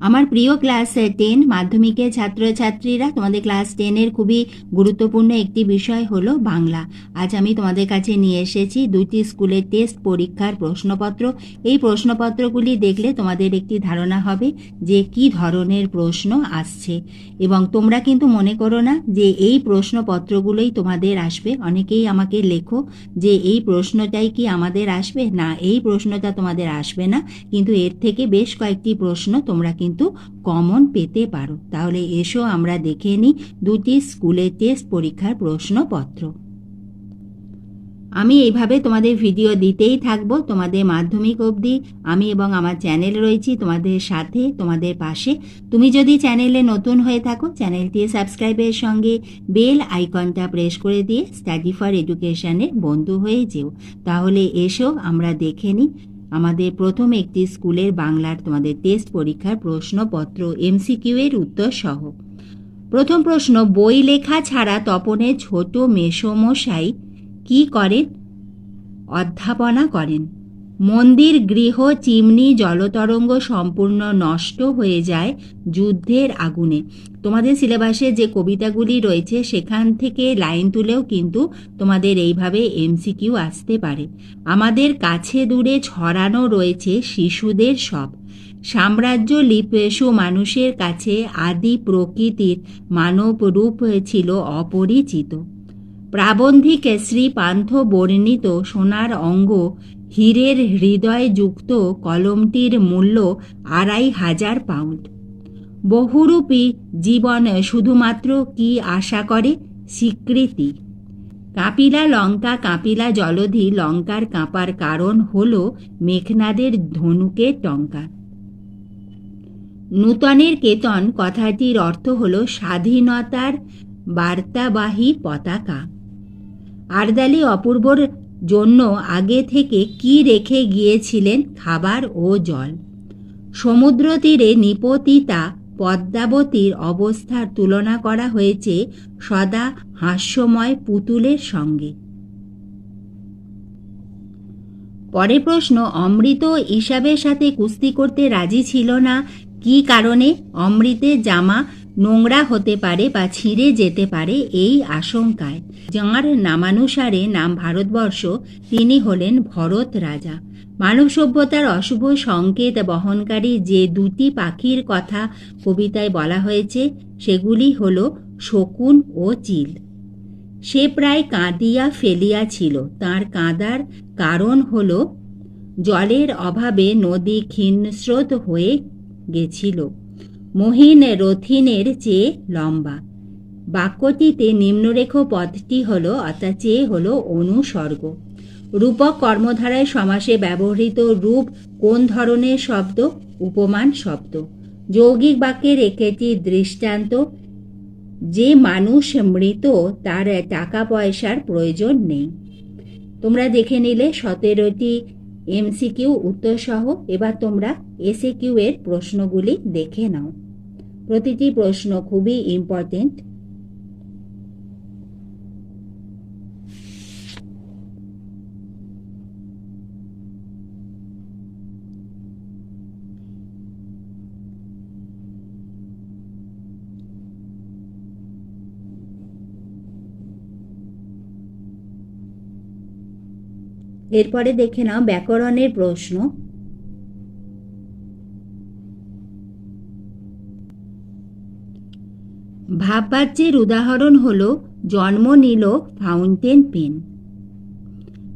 আমার প্রিয় class ten মাধ্যমিকের ছাত্রছাত্রীরা তোমাদের ক্লাস টেনের খুবই গুরুত্বপূর্ণ একটি বিষয় হলো বাংলা। আজ আমি তোমাদের কাছে নিয়ে এসেছি দুটি স্কুলের টেস্ট পরীক্ষার প্রশ্নপত্র। এই প্রশ্নপত্রগুলি দেখলে তোমাদের একটি ধারণা হবে যে কি ধরনের প্রশ্ন আসছে। এবং তোমরা কিন্তু মনে করো না যে এই প্রশ্নপত্রগুলোই তোমাদের আসবে। অনেকেই আমাকে লেখো যে এই প্রশ্নটাই কি আমাদের আসবে? না, এই প্রশ্নটা তোমাদের আসবে না। কিন্তু এর থেকে বেশ কয়েকটি প্রশ্ন তোমরা কিন্তু কমন পেতে পারো। তাহলে এসো আমরা দেখে নিই দুটি স্কুলের টেস্ট পরীক্ষার প্রশ্নপত্র। আমি এইভাবে তোমাদের ভিডিও দিতেই থাকব, তোমাদের মাধ্যমিক অবধি। আমি এবং আমার চ্যানেল রয়েছি, তোমাদের সাথে, তোমাদের পাশে। তুমি যদি চ্যানেলে নতুন হয়ে থাকো চ্যানেলটি সাবস্ক্রাইবের সঙ্গে বেল আইকনটা প্রেস করে দিয়ে স্টাডি ফর এডুকেশনের বন্ধু হয়ে যেও। তাহলে এসো আমরা দেখে নিই আমাদের প্রথম একটি স্কুলের বাংলার তোমাদের টেস্ট পরীক্ষার প্রশ্নপত্র এমসিকিউ এর উত্তর সহ প্রথম প্রশ্ন, বই লেখা ছাড়া তপনের ছোট মেষমশাই কি করেন? অধ্যাপনা করেন। মন্দির, গৃহ, চিমনি, জলতরঙ্গ সম্পূর্ণ নষ্ট হয়ে যায় যুদ্ধের আগুনে। তোমাদের সিলেবাসে যে কবিতাগুলি রয়েছে, সেখান থেকে লাইন তুলেও কিন্তু তোমাদের এইভাবে এমসিকিউ আসতে পারে। আমাদের কাছে দূরে ছড়ানো রয়েছে শিশুদের সব। সাম্রাজ্য লিপেশু মানুষের কাছে আদি প্রকৃতির মানব রূপ ছিল অপরিচিত। প্রাবন্ধিক শ্রী পান্থ বর্ণিত সোনার অঙ্গ হীরের হৃদয় যুক্ত কলমটির মূল্য আড়াই হাজার পাউন্ড। বহুরূপী জীবন শুধুমাত্র কি আশা করে? স্বীকৃতি। কাপিলা লঙ্কা, কাপিলা জলধি, লঙ্কার কাঁপার কারণ হল মেঘনাদের ধনুকের টঙ্কা। নূতনের কেতন কথাটির অর্থ হল স্বাধীনতার বার্তাবাহী পতাকা। আরদালি অপূর্বর জন্য আগে থেকে কি রেখে গিয়েছিলেন খাবার ও জল? সমুদ্র তীরে নিপতিতা পদ্মাবতীর অবস্থার তুলনা করা হয়েছে সদা হাস্যময় পুতুলের সঙ্গে। পরে প্রশ্ন, অমৃত ইসাবের সাথে কুস্তি করতে রাজি ছিল না। কি কারণে? অমৃতের জামা নোংরা হতে পারে বা ছিঁড়ে যেতে পারে এই আশঙ্কায়। যাঁর নামানুসারে নাম ভারতবর্ষ, তিনি হলেন ভরত রাজা। মানব সভ্যতার অশুভ সংকেত বহনকারী যে দুটি পাখির কথা কবিতায় বলা হয়েছে, সেগুলি হল শকুন ও চিল। সে প্রায় কাঁদিয়া ফেলিয়াছিল। তার কাঁদার কারণ হল জলের অভাবে নদী ক্ষীণস্রোত হয়ে গেছিল। মহিন রথিনের চেয়ে লম্বা। বাক্যটিতে নিম্নরেখ পদটি হল, অর্থাৎ চেয়ে হল অনুসর্গ। রূপক কর্মধারায় সমাসে ব্যবহৃত রূপ কোন ধরনের শব্দ? উপমান শব্দ। যৌগিক বাক্যের একটি দৃষ্টান্ত। যে মানুষ মৃত, তার টাকা পয়সার প্রয়োজন নেই। তোমরা দেখে নিলে সতেরোটি এমসিকিউ উত্তর সহ এবার তোমরা এসএ কিউ এর প্রশ্নগুলি দেখে নাও। প্রতিটি প্রশ্ন খুবই ইম্পর্টেন্ট এরপরে দেখে নাও ব্যাকরণের প্রশ্ন। ভাববাচ্যের উদাহরণ হল, জন্ম নিল ফাউন্টেন পেন।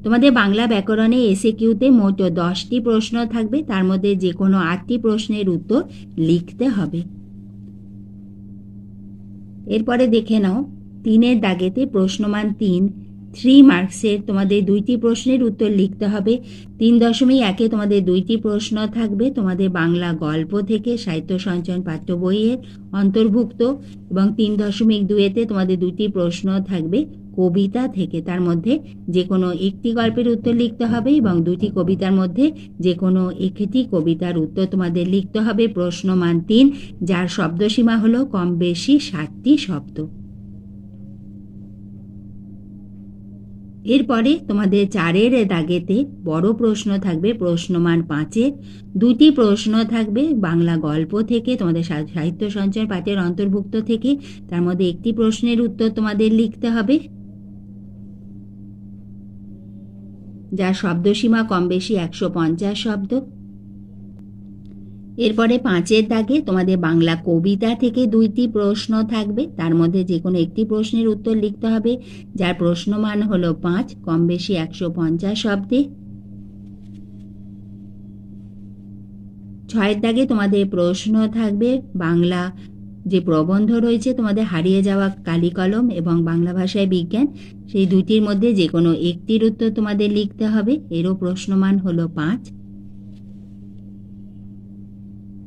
তোমাদের বাংলা ব্যাকরণে এসে কিউতে মোট দশটি প্রশ্ন থাকবে, তার মধ্যে যে কোনো আটটি প্রশ্নের উত্তর লিখতে হবে। এরপরে দেখে নাও, তিনের দাগেতে প্রশ্নমান তিন থ্রি মার্কসের তোমাদের দুইটি প্রশ্নের উত্তর লিখতে হবে। তিন দশমিক একে তোমাদের দুইটি প্রশ্ন থাকবে, তোমাদের বাংলা গল্প থেকে সাহিত্য সঞ্চয়ন পাঠ্য বইয়ের অন্তর্ভুক্ত এবং তিন দশমিক দুয়েতে তোমাদের দুটি প্রশ্ন থাকবে কবিতা থেকে। তার মধ্যে যে কোনো একটি গল্পের উত্তর লিখতে হবে এবং দুটি কবিতার মধ্যে যে কোনো একটি কবিতার উত্তর তোমাদের লিখতে হবে। প্রশ্নমান তিন, যার শব্দসীমা হলো কম বেশি ষাটটি শব্দ। এরপরে তোমাদের চারের দাগেতে বড় প্রশ্ন থাকবে প্রশ্নমান পাঁচে। দুটি প্রশ্ন থাকবে বাংলা গল্প থেকে, তোমাদের সাহিত্য সঞ্চয় পাঠের অন্তর্ভুক্ত থেকে। তার মধ্যে একটি প্রশ্নের উত্তর তোমাদের লিখতে হবে। যার শব্দসীমা কম বেশি একশো পঞ্চাশ শব্দ। এরপরে পাঁচের দাগে তোমাদের বাংলা কবিতা থেকে দুইটি প্রশ্ন থাকবে। তার মধ্যে যে কোনো একটি প্রশ্নের উত্তর লিখতে হবে। যার প্রশ্নমান হলো পাঁচ, কম বেশি একশো পঞ্চাশ শব্দে। ছয়ের দাগে তোমাদের প্রশ্ন থাকবে, বাংলা যে প্রবন্ধ রয়েছে তোমাদের হারিয়ে যাওয়া কালিকলম এবং বাংলা ভাষায় বিজ্ঞান, সেই দুইটির মধ্যে যে কোনো একটির উত্তর তোমাদের লিখতে হবে। এরও প্রশ্নমান হলো পাঁচ।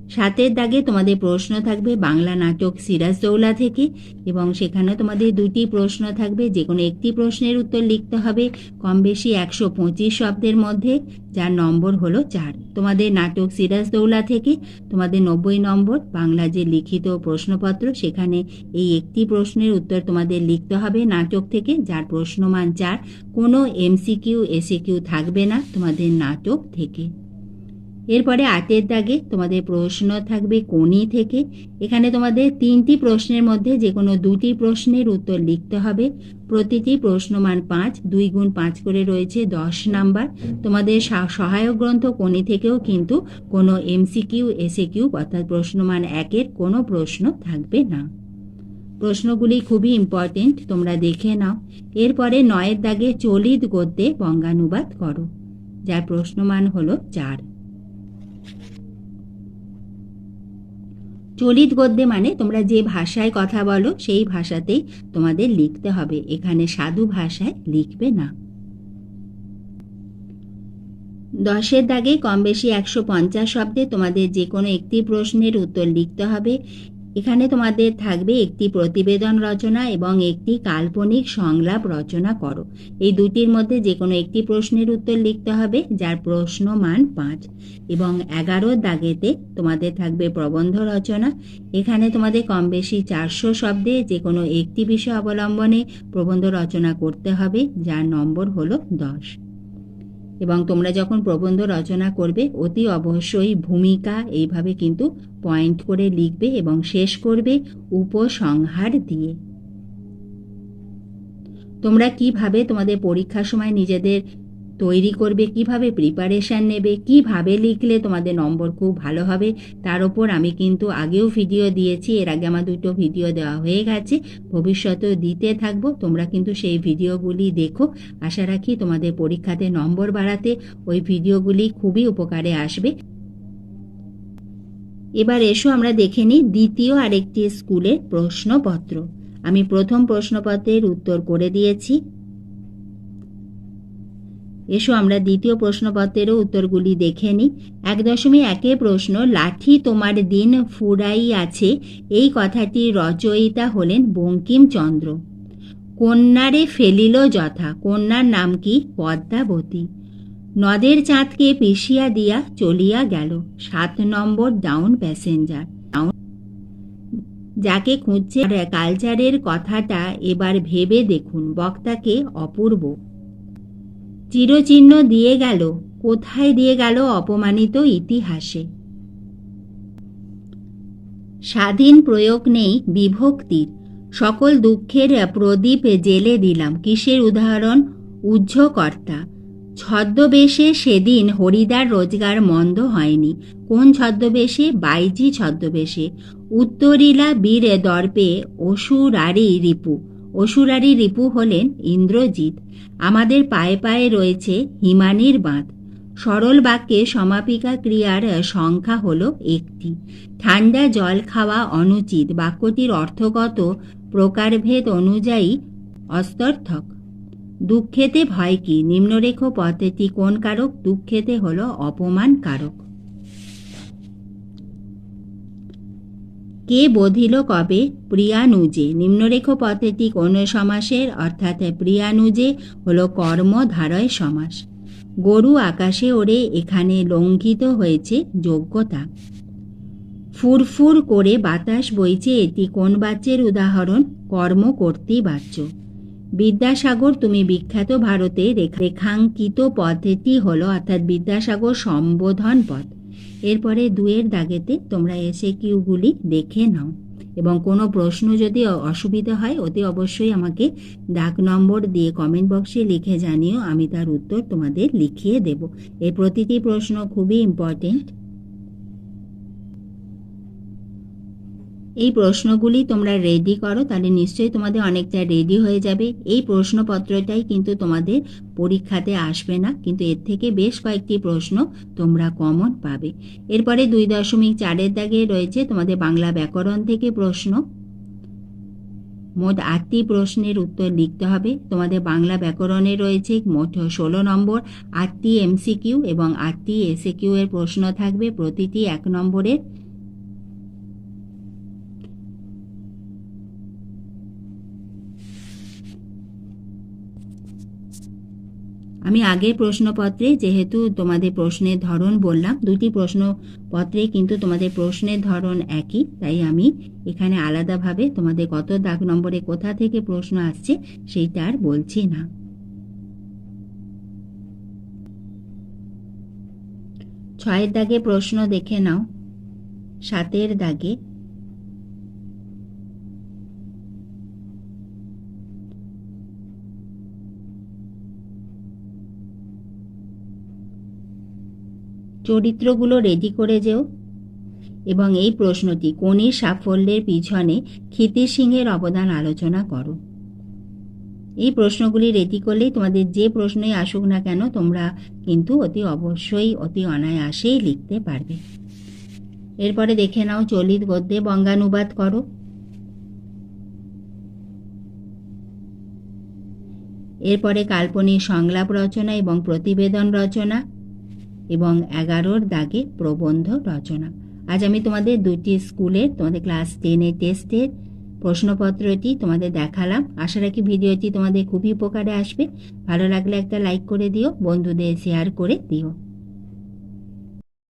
সাতের দাগে তোমাদের প্রশ্ন থাকবে বাংলা নাটক সিরাজদৌলা থেকে, এবং সেখানে তোমাদের দুটি প্রশ্ন থাকবে। যে কোনো একটি প্রশ্নের উত্তর লিখতে হবে কম বেশি একশো পঁচিশ শব্দের মধ্যে, যার নম্বর হলো চার। তোমাদের নাটক সিরাজদৌলা থেকে তোমাদের নব্বই নম্বর বাংলা যে লিখিত প্রশ্নপত্র, সেখানে এই একটি প্রশ্নের উত্তর তোমাদের লিখতে হবে নাটক থেকে, যার প্রশ্নমান চার। কোনো এমসিকিউ, এসিকিউ থাকবে না তোমাদের নাটক থেকে। এরপরে আটের দাগে তোমাদের প্রশ্ন থাকবে কোনি থেকে। এখানে তোমাদের তিনটি প্রশ্নের মধ্যে যে কোনো দুটি প্রশ্নের উত্তর লিখতে হবে। প্রতিটি প্রশ্নমান পাঁচ, দুই গুণ পাঁচ করে রয়েছে দশ নাম্বার। তোমাদের সহায়ক গ্রন্থ কোনি থেকেও কিন্তু কোনো এমসিকিউ এসিকিউ অর্থাৎ প্রশ্নমান একের কোনো প্রশ্ন থাকবে না। প্রশ্নগুলি খুবই ইম্পর্টেন্ট, তোমরা দেখে নাও। এরপরে নয়ের দাগে চলিত গদ্যে বঙ্গানুবাদ করো, যার প্রশ্নমান হলো চার। চলিত গদ্যে মানে তোমরা যে ভাষায় কথা বলো, সেই ভাষাতেই তোমাদের লিখতে হবে। এখানে সাধু ভাষায় লিখবে না। দশের দাগে কম বেশি একশো পঞ্চাশ শব্দে তোমাদের যে কোনো একটি প্রশ্নের উত্তর লিখতে হবে। এখানে তোমাদের থাকবে একটি প্রতিবেদন রচনা এবং একটি কাল্পনিক সংলাপ রচনা করো। এই দুটির মধ্যে যে কোনো একটি প্রশ্নের উত্তর লিখতে হবে, যার প্রশ্ন মান পাঁচ। এবং এগারোর দাগেতে তোমাদের থাকবে প্রবন্ধ রচনা। এখানে তোমাদের কম বেশি চারশো শব্দে যে কোনো একটি বিষয় অবলম্বনে প্রবন্ধ রচনা করতে হবে, যার নম্বর হলো দশ। এবং তোমরা যখন প্রবন্ধ রচনা করবে, অতি অবশ্যই ভূমিকা এইভাবে কিন্তু পয়েন্ট করে লিখবে এবং শেষ করবে উপসংহার দিয়ে। তোমরা কীভাবে তোমাদের পরীক্ষার সময় নিজেদের তৈরি করবে, কীভাবে প্রিপারেশন নেবে, কীভাবে লিখলে তোমাদের নম্বর খুব ভালো হবে, তার ওপর আমি কিন্তু আগেও ভিডিও দিয়েছি, এর আগে আমার দুটো ভিডিও দেওয়া হয়ে গেছে, ভবিষ্যতেও দিতে থাকব, তোমরা কিন্তু সেই ভিডিওগুলি দেখো। আশা রাখি তোমাদের পরীক্ষাতে নম্বর বাড়াতে ওই ভিডিওগুলি খুবই উপকারে আসবে। এবার এসো আমরা দেখে নিই দ্বিতীয় আরেকটি স্কুলের প্রশ্নপত্র। আমি প্রথম প্রশ্নপত্রের উত্তর করে দিয়েছি। এসো, আমরা দ্বিতীয় প্রশ্নপত্রেরও উত্তরগুলি দেখে নিই। এক দশমিক একে প্রশ্ন, লাঠি তোমার দিন ফুরাই আছে এই কথাটির রচয়িতা হলেন বঙ্কিমচন্দ্র। কন্যারে ফেলিল যথা, কন্যার নাম কি? পদ্মাবতী। নদের চাঁদকে পিষিয়া দিয়া চলিয়া গেল, সাত নম্বর ডাউন প্যাসেঞ্জার। যাকে খুঁজছে কালচারের কথাটা এবার ভেবে দেখুন, বক্তাকে অপূর্ব। চিরচিহ্ন দিয়ে গেল, কোথায় দিয়ে গেল অপমানিত ইতিহাসে। স্বাধীন প্রয়োগ নেই বিভক্তির, সকল দুঃখের প্রদীপ জেলে দিলাম, কিসের উদাহরণ? উজ্জ্বকর্তা, ছদ্মবেশে সেদিন হরিদার রোজগার মন্দ হয়নি, কোন ছদ্মবেশে? বাইজি ছদ্মবেশে, উত্তরিলা বীর দর্পে অসুরারি রিপু অসুরারি রিপু হলেন ইন্দ্রজিৎ। আমাদের পায়ে পায়ে রয়েছে হিমানির বাঁধ। সরল বাক্যে সমাপিকা ক্রিয়ার সংখ্যা হল একটি। ঠান্ডা জল খাওয়া অনুচিত। বাক্যটির অর্থগত প্রকারভেদ অনুযায়ী অস্তর্থক। দুঃখেতে ভয় কি? নিম্নরেখ পদ্ধতি কোন কারক? দুঃখেতে হল অপমান কারক কে বধিল কবে? প্রিয়ানুজে। নিম্নরেখ পদ্ধতি কোন সমাসের অর্থাৎ প্রিয়ানুজে হলো কর্মধারয় সমাস। গরু আকাশে ওড়ে, এখানে লঙ্ঘিত হয়েছে যোগ্যতা। ফুরফুর করে বাতাস বইছে, এটি কোন বাচ্যের উদাহরণ? কর্ম কর্তৃ বাচ্য বিদ্যাসাগর, তুমি বিখ্যাত ভারতে রেখা- রেখাঙ্কিত পদ্ধতি হলো অর্থাৎ বিদ্যাসাগর সম্বোধন পদ এরপরে দুয়ের দাগেতে তোমরা এসে কিউগুলি দেখে নাও। এবং কোনো প্রশ্ন যদি অসুবিধা হয়, অতি অবশ্যই আমাকে ডাক নম্বর দিয়ে কমেন্ট বক্সে লিখে জানিও, আমি তার উত্তর তোমাদের লিখিয়ে দেব। এই প্রতিটি প্রশ্ন খুবই ইম্পর্টেন্ট এই প্রশ্নগুলি তোমরা রেডি করো, তাহলে নিশ্চয়ই তোমাদের অনেকটা রেডি হয়ে যাবে। এই প্রশ্নপত্রটাই কিন্তু তোমাদের পরীক্ষাতে আসবে না, কিন্তু এর থেকে বেশ কয়েকটি প্রশ্ন তোমরা কমন পাবে। এরপরে দুই দশমিক চারের দাগে রয়েছে তোমাদের বাংলা ব্যাকরণ থেকে প্রশ্ন। মোট আটটি প্রশ্নের উত্তর লিখতে হবে। তোমাদের বাংলা ব্যাকরণে রয়েছে মোট ষোলো নম্বর, আটটি এমসিকিউ এবং আটটি এসএকিউ এর প্রশ্ন থাকবে। প্রতিটি এক নম্বরের আমি আগের প্রশ্নপত্রে যেহেতু তোমাদের প্রশ্নের ধরন বললাম দুটি প্রশ্নপত্রে কিন্তু তোমাদের প্রশ্নের ধরন একই, তাই আমি এখানে আলাদাভাবে তোমাদের কত দাগ নম্বরে কোথা থেকে প্রশ্ন আসছে সেইটা আর বলছি না। ছয়ের দাগে প্রশ্ন দেখে নাও। সাতের দাগে চরিত্রগুলো রেডি করে যেও। এবং এই প্রশ্নটি কোনির সাফল্যের পিছনে ক্ষিতির সিংহের অবদান আলোচনা করো। এই প্রশ্নগুলি রেডি করলেই তোমাদের যে প্রশ্নই আসুক না কেন, তোমরা কিন্তু অতি অবশ্যই অতি অনায়াসেই লিখতে পারবে। এরপরে দেখে নাও চলিত গদ্যে বঙ্গানুবাদ করো। এরপরে কাল্পনিক সংলাপ রচনা এবং প্রতিবেদন রচনা। এবং এগারোর দাগে প্রবন্ধ রচনা। আজ আমি তোমাদের দুটি স্কুলের তোমাদের ক্লাস টেনের টেস্টের প্রশ্নপত্রটি তোমাদের দেখালাম। আশা রাখি ভিডিওটি তোমাদের খুবই উপকারে আসবে। ভালো লাগলে একটা লাইক করে দিও, বন্ধুদের শেয়ার করে দিও।